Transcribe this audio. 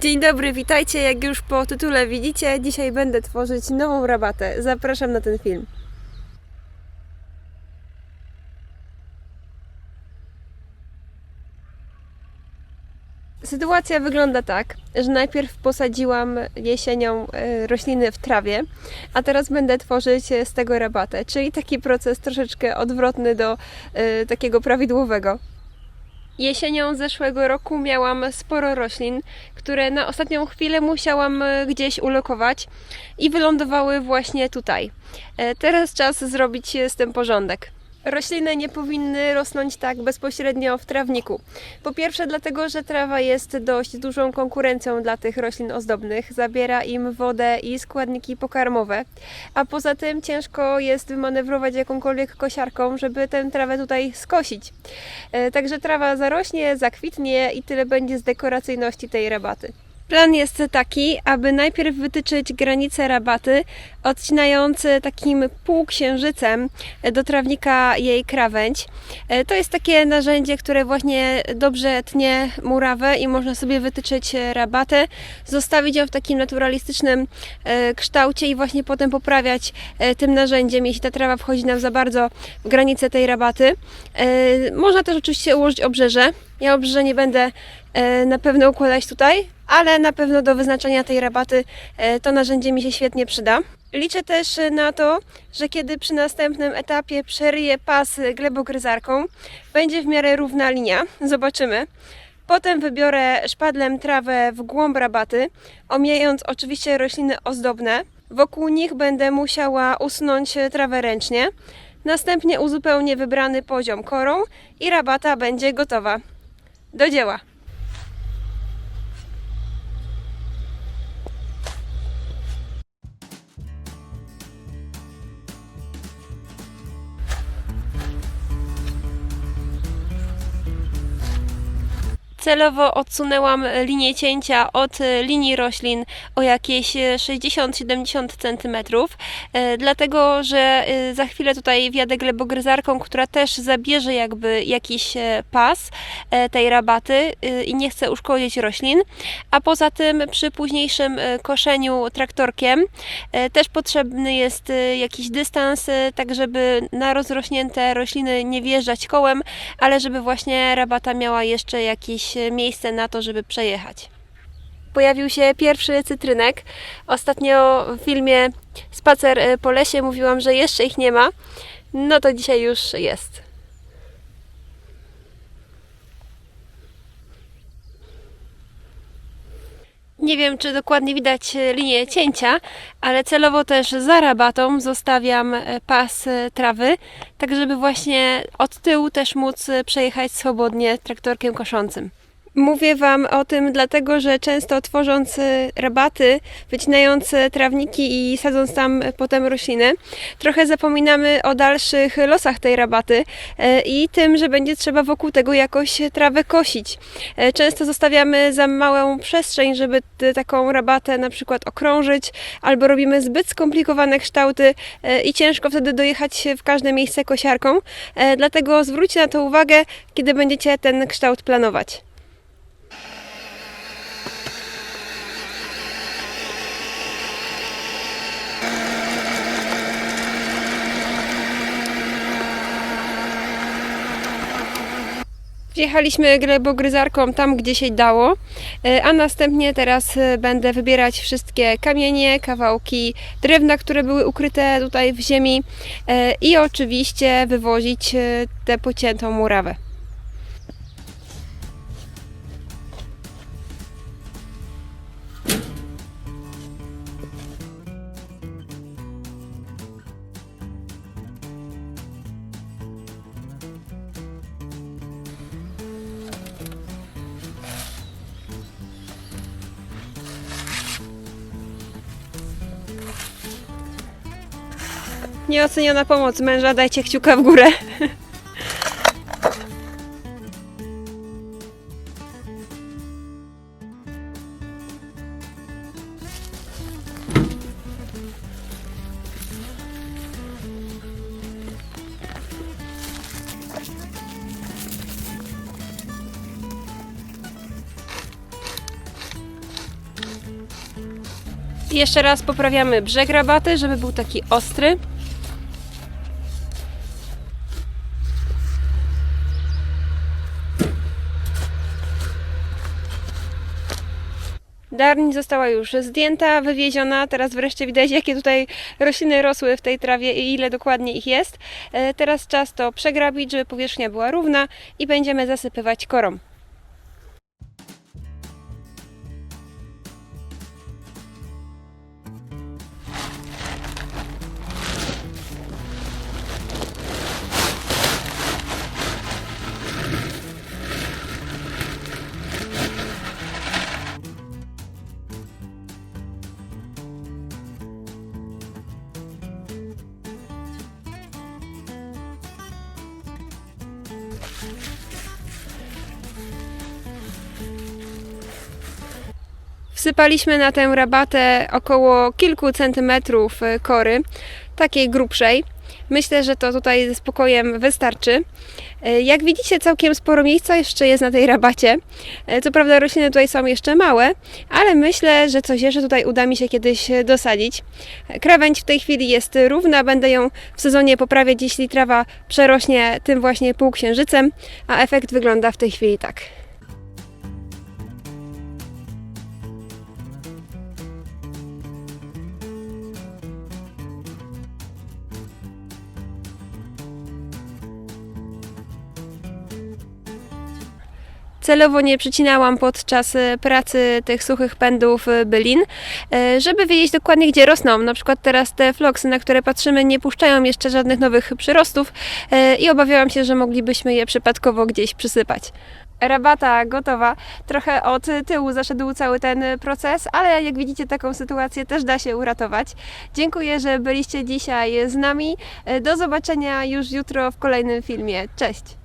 Dzień dobry, witajcie. Jak już po tytule widzicie, dzisiaj będę tworzyć nową rabatę. Zapraszam na ten film. Sytuacja wygląda tak, że najpierw posadziłam jesienią e, rośliny w trawie, a teraz będę tworzyć e, z tego rabatę, czyli taki proces troszeczkę odwrotny do e, takiego prawidłowego. Jesienią zeszłego roku miałam sporo roślin, które na ostatnią chwilę musiałam e, gdzieś ulokować i wylądowały właśnie tutaj. E, Teraz czas zrobić z tym porządek. Rośliny nie powinny rosnąć tak bezpośrednio w trawniku. Po pierwsze, dlatego, że trawa jest dość dużą konkurencją dla tych roślin ozdobnych, zabiera im wodę i składniki pokarmowe, a poza tym ciężko jest wymanewrować jakąkolwiek kosiarką, żeby tę trawę tutaj skosić. E, Także trawa zarośnie, zakwitnie i tyle będzie z dekoracyjności tej rabaty. Plan jest taki, aby najpierw wytyczyć granice rabaty, odcinając takim półksiężycem do trawnika jej krawędź. E, To jest takie narzędzie, które właśnie dobrze tnie murawę i można sobie wytyczyć rabatę, zostawić ją w takim naturalistycznym e, kształcie i właśnie potem poprawiać e, tym narzędziem, jeśli ta trawa wchodzi nam za bardzo w granice tej rabaty. Można też oczywiście ułożyć obrzeże. Ja obrzeże nie będę na pewno układać tutaj, ale na pewno do wyznaczania tej rabaty e, to narzędzie mi się świetnie przyda. Liczę też e, na to, że kiedy przy następnym etapie przeryję pas glebogryzarką, będzie w miarę równa linia. Zobaczymy. Potem wybiorę szpadlem trawę w głąb rabaty, omijając oczywiście rośliny ozdobne. Wokół nich będę musiała usunąć trawę ręcznie. Następnie uzupełnię wybrany poziom korą i rabata będzie gotowa. Do dzieła! Celowo odsunęłam linię cięcia od e, linii roślin o jakieś e, 60-70 cm, e, dlatego że e, za chwilę tutaj wjadę glebogryzarką, która też zabierze jakby jakiś e, pas e, tej rabaty e, i nie chcę uszkodzić roślin. A poza tym przy późniejszym e, koszeniu traktorkiem e, też potrzebny jest e, jakiś dystans, e, tak żeby na rozrośnięte rośliny nie wjeżdżać kołem, ale żeby właśnie rabata miała jeszcze jakieś e, miejsce na to, żeby przejechać. Pojawił się pierwszy cytrynek. Ostatnio w filmie Spacer e, po lesie mówiłam, że jeszcze ich nie ma. No to dzisiaj już jest. Nie wiem, czy dokładnie widać e, linię cięcia, ale celowo też za rabatą zostawiam pas trawy, tak żeby właśnie od tyłu też móc przejechać swobodnie traktorkiem koszącym. Mówię Wam o tym dlatego, że często tworząc e, rabaty, wycinając e, trawniki i sadząc tam potem rośliny, trochę zapominamy o dalszych losach tej rabaty e, i tym, że będzie trzeba wokół tego jakoś trawę kosić. Często zostawiamy za małą przestrzeń, żeby taką rabatę na przykład okrążyć, albo robimy zbyt skomplikowane kształty i ciężko wtedy dojechać w każde miejsce kosiarką. Dlatego zwróćcie na to uwagę, kiedy będziecie ten kształt planować. Wjechaliśmy glebogryzarką tam, gdzie się dało, e, a następnie teraz e, będę wybierać wszystkie kamienie, kawałki drewna, które były ukryte tutaj w ziemi e, i oczywiście wywozić tę pociętą murawę. Nieoceniona pomoc męża, dajcie kciuka w górę. Jeszcze raz poprawiamy brzeg rabaty, żeby był taki ostry. Darń została już zdjęta, wywieziona. Teraz wreszcie widać, jakie tutaj rośliny rosły w tej trawie i ile dokładnie ich jest. E, Teraz czas to przegrabić, żeby powierzchnia była równa i będziemy zasypywać korą. Wsypaliśmy na tę rabatę około kilku centymetrów e, kory, takiej grubszej. Myślę, że to tutaj ze spokojem wystarczy. E, Jak widzicie, całkiem sporo miejsca jeszcze jest na tej rabacie. E, Co prawda rośliny tutaj są jeszcze małe, ale myślę, że coś jeszcze tutaj uda mi się kiedyś dosadzić. Krawędź w tej chwili jest równa, będę ją w sezonie poprawiać, jeśli trawa przerośnie tym właśnie półksiężycem, a efekt wygląda w tej chwili tak. Celowo nie przycinałam podczas e, pracy tych suchych pędów e, bylin, e, żeby wiedzieć dokładnie gdzie rosną. Na przykład teraz te floksy, na które patrzymy, nie puszczają jeszcze żadnych nowych przyrostów i obawiałam się, że moglibyśmy je przypadkowo gdzieś przysypać. Rabata gotowa. Trochę od tyłu zaszedł cały ten proces, ale jak widzicie, taką sytuację też da się uratować. Dziękuję, że byliście dzisiaj z nami. Do zobaczenia już jutro w kolejnym filmie. Cześć!